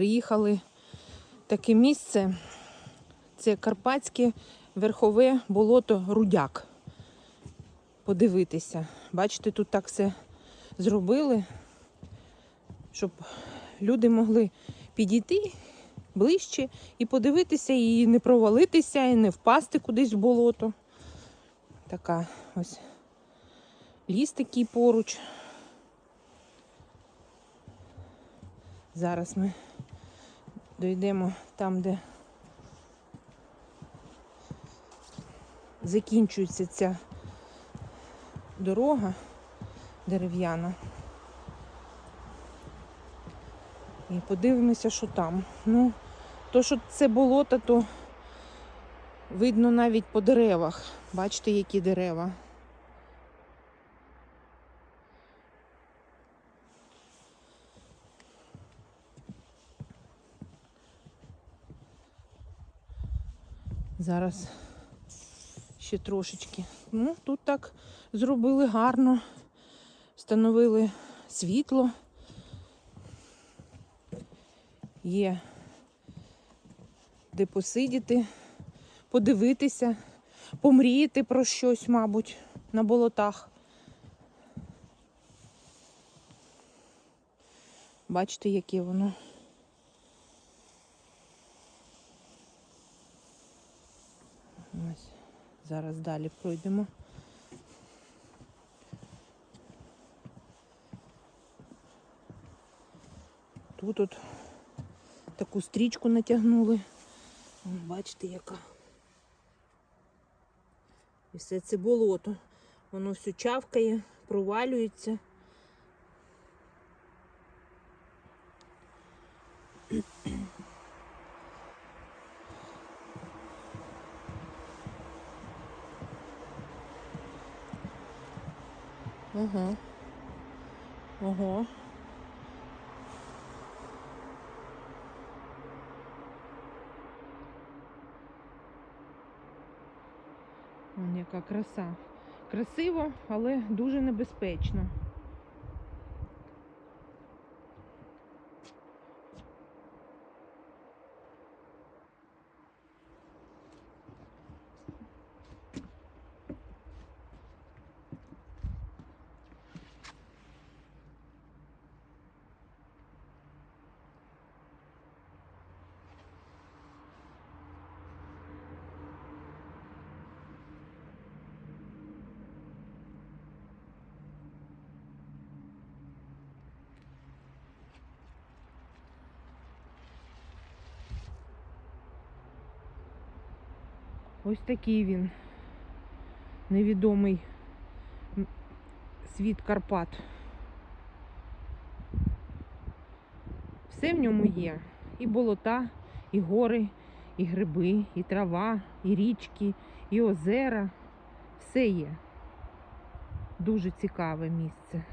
приїхали в таке місце. Це Карпатське верхове болото Рудяк. Подивитися. Бачите, тут так все зробили, щоб люди могли підійти ближче і подивитися, і не провалитися, і не впасти кудись в болото. Така ось ліс такий поруч. Зараз ми дійдемо там, де закінчується ця дорога дерев'яна. І подивимося, що там. Ну, то, що це болото, то видно навіть по деревах. Бачите, які дерева. Зараз ще трошечки. Ну, тут так зробили гарно, встановили світло. Є де посидіти, подивитися, помріяти про щось, мабуть, на болотах. Бачите, яке воно. Зараз далі пройдемо. Тут от таку стрічку натягнули. Бачите, яка. І все це болото. Воно все чавкає, провалюється. Ага. Ого. Вон яка краса. Красиво, але дуже небезпечно. Ось такий він. Невідомий світ Карпат. Все в ньому є. І болота, і гори, і гриби, і трава, і річки, і озера. Все є. Дуже цікаве місце.